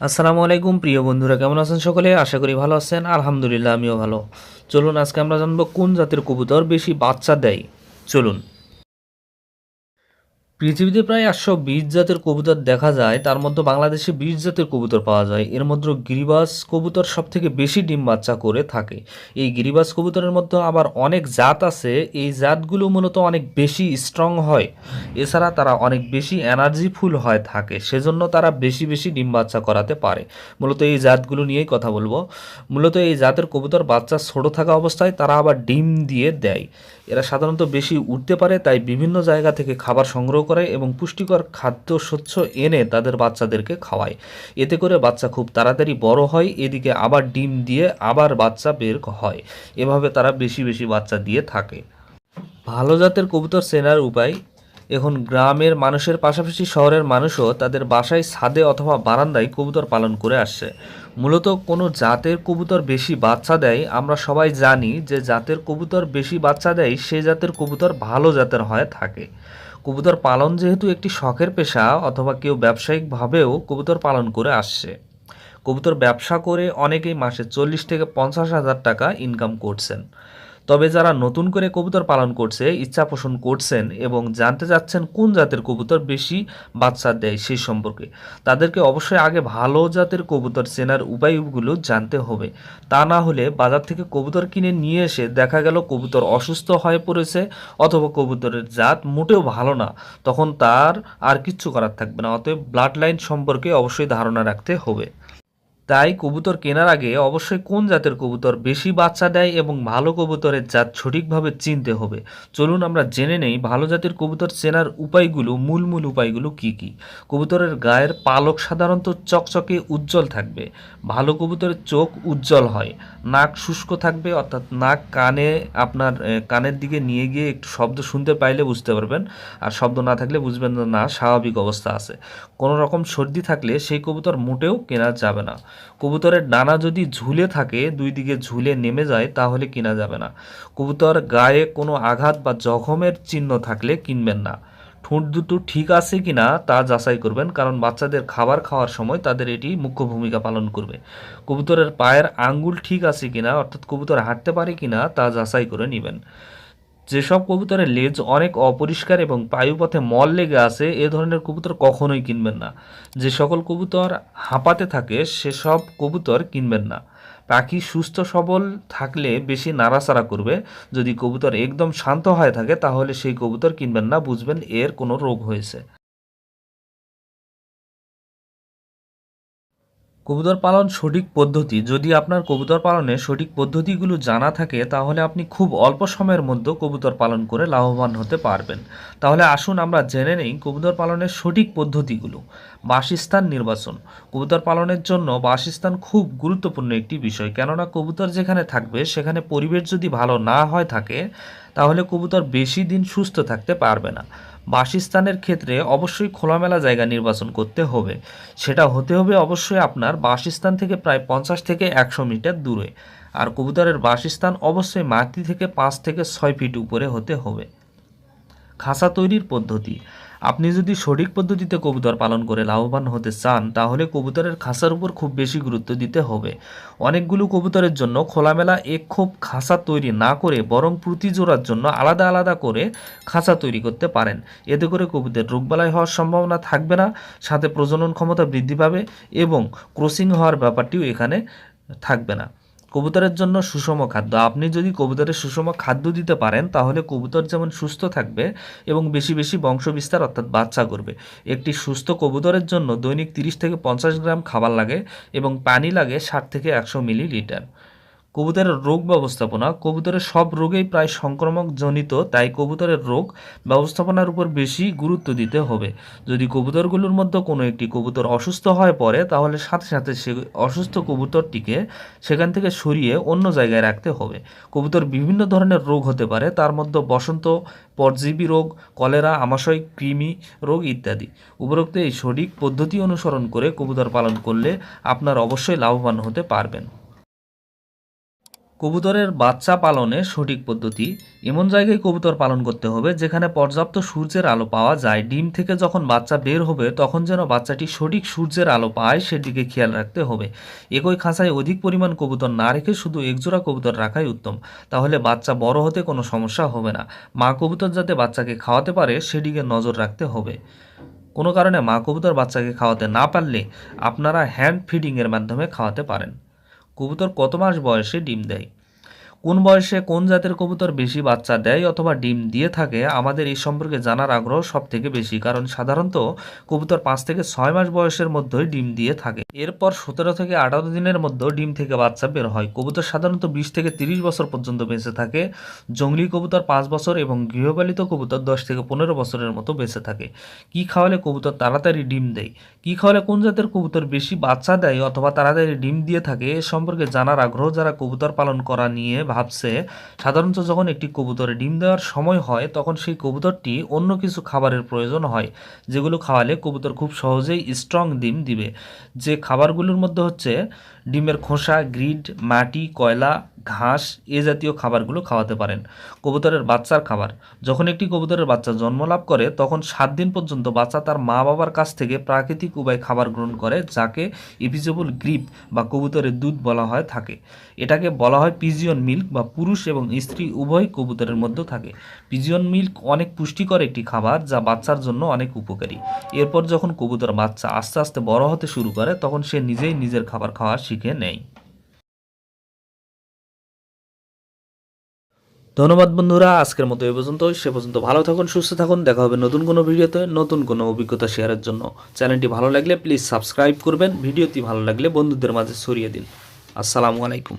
আসসালামু আলাইকুম, প্রিয় বন্ধুরা, কেমন আছেন সকলে? আশা করি ভালো আছেন। আলহামদুলিল্লাহ, আমিও ভালো। চলুন, আজকে আমরা জানব কোন জাতের কবুতর বেশি বাচ্চা দেয়। চলুন। পৃথিবীতে প্রায় একশো বিশ জাতের কবুতর দেখা যায়, তার মধ্যে বাংলাদেশে বিশ জাতের কবুতর পাওয়া যায়। এর মধ্যে গিরিবাস কবুতর সব থেকে বেশি ডিম বাচ্চা করে থাকে। এই গিরিবাস কবুতরের মধ্যে আবার অনেক জাত আছে। এই জাতগুলো মূলত অনেক বেশি স্ট্রং হয়। এছাড়া তারা অনেক বেশি এনার্জিফুল হয় থাকে। সেজন্য তারা বেশি বেশি ডিম বাচ্চা করাতে পারে। মূলত এই জাতগুলো নিয়েই কথা বলব। মূলত এই জাতের কবুতর বাচ্চা ছোট থাকা অবস্থায় তারা আবার ডিম দিয়ে দেয়। এরা সাধারণত বেশি উঠতে পারে, তাই বিভিন্ন জায়গা থেকে খাবার সংগ্রহ করে এবং পুষ্টিকর খাদ্য শস্য এনে তাদের বাচ্চাদেরকে খাওয়ায়। এতে করে বাচ্চা খুব তাড়াতাড়ি বড় হয়, এদিকে আবার ডিম দিয়ে আবার বাচ্চা বের হয়। এভাবে তারা বেশি বেশি বাচ্চা দিয়ে থাকে। ভালো জাতের কবুতর চেনার উপায়, এখন গ্রামের মানুষের পাশাপাশি শহরের মানুষও তাদের বাসায় ছাদে অথবা বারান্দায় কবুতর পালন করে আসছে। মূলত কোনো জাতের কবুতর বেশি বাচ্চা দেয়, আমরা সবাই জানি যে জাতের কবুতর বেশি বাচ্চা দেয়, সে জাতের কবুতর ভালো জাতের হয়ে থাকে। কবুতর পালন যেহেতু একটি শখের পেশা, অথবা কেউ ব্যবসায়িকভাবেও কবুতর পালন করে আসছে। কবুতর ব্যবসা করে অনেকেই মাসে চল্লিশ থেকে পঞ্চাশ হাজার টাকা ইনকাম করছেন। তবে যারা নতুন করে কবুতর পালন করছে, ইচ্ছা পোষণ করছেন এবং জানতে চাচ্ছেন কোন জাতের কবুতর বেশি বাচ্চা দেয় সেই সম্পর্কে, তাদেরকে অবশ্যই আগে ভালো জাতের কবুতর চেনার উপায়গুলো জানতে হবে। তা না হলে বাজার থেকে কবুতর কিনে নিয়ে এসে দেখা গেল কবুতর অসুস্থ হয়ে পড়েছে অথবা কবুতরের জাত মোটেও ভালো না, তখন তার আর কিচ্ছু করার থাকবে না, অতএব ব্লাড লাইন সম্পর্কে অবশ্যই ধারণা রাখতে হবে। তাই কবুতর কেনার আগে অবশ্যই কোন জাতের কবুতর বেশি বাচ্চা দেয় এবং ভালো কবুতরের জাত সঠিকভাবে চিনতে হবে? চলুন আমরা জেনে নেই ভালো জাতের কবুতর চেনার উপায়গুলো, মূল মূল উপায়গুলো কি কি? কবুতরের গায়ের পালক সাধারণত চকচকে উজ্জ্বল থাকবে, ভালো কবুতরের চোখ উজ্জ্বল হয়, নাক শুষ্ক থাকবে, অর্থাৎ নাক কানে আপনার কানের দিকে নিয়ে গিয়ে একটু শব্দ শুনতে পাইলে বুঝতে পারবেন, আর শব্দ না থাকলে বুঝবেন না, স্বাভাবিক অবস্থা আছে। কোনো রকম সর্দি থাকলে সেই কবুতর মোটেও কেনা যাবে না। কবুতরের ডানা যদি ঝুলে থাকে, দুই দিকে ঝুলে নেমে যায়, তাহলে কেনা যাবে না। কবুতর গায়ে কোনো আঘাত বা জখমের চিহ্ন থাকলে কিনবেন না। ঠোঁট দুটো ঠিক আছে কিনা, তা যাচাই করবেন, কারণ বাচ্চাদের খাবার খাওয়ার সময় তাদের এটি মুখ্য ভূমিকা পালন করবে। কবুতরের পায়ের আঙ্গুল ঠিক আছে কিনা, অর্থাৎ কবুতর হাঁটতে পারে কিনা, তা যাচাই করে নেবেন। যেসব কবুতরের লেজ অনেক অপরিষ্কার এবং বায়ুপথে মল লেগে আছে, এ ধরনের কবুতর কখনোই কিনবেন না। যে সকল কবুতর হাঁপাতে থাকে, সেসব কবুতর কিনবেন না। পাখি সুস্থ, সবল থাকলে বেশি নাড়াচাড়া করবে। যদি কবুতর একদম শান্ত হয়ে থাকে, তাহলে সেই কবুতর কিনবেন না, বুঝবেন এর কোনো রোগ হয়েছে। কবুতর পালন সঠিক পদ্ধতি, যদি আপনার কবুতর পালনের সঠিক পদ্ধতিগুলো জানা থাকে, তাহলে আপনি খুব অল্প সময়ের মধ্যে কবুতর পালন করে লাভবান হতে পারবেন। তাহলে আসুন আমরা জেনে নেই কবুতর পালনের সঠিক পদ্ধতিগুলো। বাসস্থান নির্বাচন। কবুতর পালনের জন্য বাসস্থান খুব গুরুত্বপূর্ণ একটি বিষয়, কেননা কবুতর যেখানে থাকবে, সেখানে পরিবেশ যদি ভালো না হয় থাকে, তাহলে কবুতর বেশি দিন সুস্থ থাকতে পারবে না। বাসস্থানের ক্ষেত্রে অবশ্যই খোলামেলা জায়গা নির্বাচন করতে হবে। সেটা হতে হবে অবশ্যই আপনার বাসস্থান থেকে প্রায় পঞ্চাশ থেকে একশো মিটার দূরে। আর কবুতরের বাসস্থান অবশ্যই মাটি থেকে পাঁচ থেকে ছয় ফিট উপরে হতে হবে। খাঁচা তৈরির পদ্ধতি। আপনি যদি সঠিক পদ্ধতিতে কবুতর পালন করে লাভবান হতে চান, তাহলে কবুতরের খাঁচার উপর খুব বেশি গুরুত্ব দিতে হবে। অনেকগুলো কবুতরের জন্য খোলামেলা এক খোপ খাঁচা তৈরি না করে বরং প্রতি জোড়ার জন্য আলাদা আলাদা করে খাঁচা তৈরি করতে পারেন। এতে করে কবুতর রোগবালাই হওয়ার সম্ভাবনা থাকবে না, সাথে প্রজনন ক্ষমতা বৃদ্ধি পাবে এবং ক্রসিং হওয়ার ব্যাপারটিও এখানে থাকবে না। কবুতরের জন্য সুষম খাদ্য। আপনি যদি কবুতরের সুষম খাদ্য দিতে পারেন, তাহলে কবুতর যেমন সুস্থ থাকবে এবং বেশি বেশি বংশবিস্তার অর্থাৎ বাচ্চা করবে। একটি সুস্থ কবুতরের জন্য দৈনিক তিরিশ থেকে পঞ্চাশ গ্রাম খাবার লাগে এবং পানি লাগে ষাট থেকে একশো মিলিলিটার কবুতরের রোগ ব্যবস্থাপনা, কবুতরের সব রোগেই প্রায় সংক্রমক জনিত, তাই কবুতরের রোগ ব্যবস্থাপনার উপর বেশি গুরুত্ব দিতে হবে। যদি কবুতরগুলোর মধ্যে কোনো একটি কবুতর অসুস্থ হয়ে পড়ে, তাহলে সাথে সাথে সে অসুস্থ কবুতরটিকে সেখান থেকে সরিয়ে অন্য জায়গায় রাখতে হবে। কবুতর বিভিন্ন ধরনের রোগ হতে পারে, তার মধ্যে বসন্ত, পরজীবী রোগ, কলেরা, আমাশয়, কৃমি রোগ ইত্যাদি। উপরোক্ত এই সঠিক পদ্ধতি অনুসরণ করে কবুতর পালন করলে আপনার অবশ্যই লাভবান হতে পারবেন। কবুতরের বাচ্চা পালনে সঠিক পদ্ধতি। এমন জায়গায় কবুতর পালন করতে হবে, যেখানে পর্যাপ্ত সূর্যের আলো পাওয়া যায়। ডিম থেকে যখন বাচ্চা বের হবে, তখন যেন বাচ্চাটি সঠিক সূর্যের আলো পায়, সেদিকে খেয়াল রাখতে হবে। একই খাঁচায় অধিক পরিমাণ কবুতর না রেখে শুধু একজোড়া কবুতর রাখাই উত্তম। তাহলে বাচ্চা বড় হতে কোনো সমস্যা হবে না। মা কবুতর যাতে বাচ্চাকে খাওয়াতে পারে, সেদিকে নজর রাখতে হবে। কোনো কারণে মা কবুতর বাচ্চাকে খাওয়াতে না পারলে আপনারা হ্যান্ড ফিডিংয়ের মাধ্যমে খাওয়াতে পারেন। কবুতর কত মাস বয়সে ডিম দেয়? কোন বয়সে কোন জাতের কবুতর বেশি বাচ্চা দেয় অথবা ডিম দিয়ে থাকে, আমাদের এই সম্পর্কে জানার আগ্রহ সব থেকে বেশি। কারণ সাধারণত কবুতর পাঁচ থেকে ছয় মাস বয়সের মধ্যেই ডিম দিয়ে থাকে। এরপর সতেরো থেকে আঠারো দিনের মধ্যে ডিম থেকে বাচ্চা বের হয়। কবুতর সাধারণত বিশ থেকে তিরিশ বছর পর্যন্ত বেঁচে থাকে। জঙ্গলি কবুতর পাঁচ বছর এবং গৃহপালিত কবুতর দশ থেকে পনেরো বছরের মতো বেঁচে থাকে। কি খাওয়ালে কবুতর তাড়াতাড়ি ডিম দেয়? কি খাওয়ালে কোন জাতের কবুতর বেশি বাচ্চা দেয় অথবা তাড়াতাড়ি ডিম দিয়ে থাকে? এ সম্পর্কে জানার আগ্রহ যারা কবুতর পালন করা নিয়ে ভাবছে, সাধারণত যখন একটি কবুতরে ডিম দেওয়ার সময় হয়, তখন সেই কবুতরটি অন্য কিছু খাবারের প্রয়োজন হয়, যেগুলো খাওয়ালে কবুতর খুব সহজেই স্ট্রং ডিম দিবে। যে খাবারগুলোর মধ্যে হচ্ছে ডিমের খোসা, গ্রিড, মাটি, কয়লা ঘাস, এ জাতীয় খাবারগুলো খাওয়াতে পারেন। কবুতরের বাচ্চার খাবার। যখন একটি কবুতরের বাচ্চা জন্ম লাভ করে, তখন সাত দিন পর্যন্ত বাচ্চা তার মা বাবার কাছ থেকে প্রাকৃতিক উপায়ে খাবার গ্রহণ করে, যাকে ইভিজেবল গ্রিপ বা কবুতরের দুধ বলা হয়, থাকে। এটাকে বলা হয় পিজিয়ন মিল্ক বা পুরুষ এবং স্ত্রী উভয় কবুতরের মধ্যে থাকে। পিজিয়ন মিল্ক অনেক পুষ্টিকর একটি খাবার যা বাচ্চার জন্য অনেক উপকারী। এরপর যখন কবুতর বাচ্চা আস্তে আস্তে বড় হতে শুরু করে, তখন সে নিজেই নিজের খাবার খাওয়া শিখে নেয়। ধন্যবাদ বন্ধুরা, আজকের মতো এ পর্যন্ত সে পর্যন্ত ভালো থাকুন, সুস্থ থাকুন। দেখা হবে নতুন কোনো ভিডিওতে, নতুন কোনো অভিজ্ঞতা শেয়ারের জন্য। চ্যানেলটি ভালো লাগলে প্লিজ সাবস্ক্রাইব করবেন, ভিডিওটি ভালো লাগলে বন্ধুদের মাঝে ছড়িয়ে দিন। আসসালামু আলাইকুম।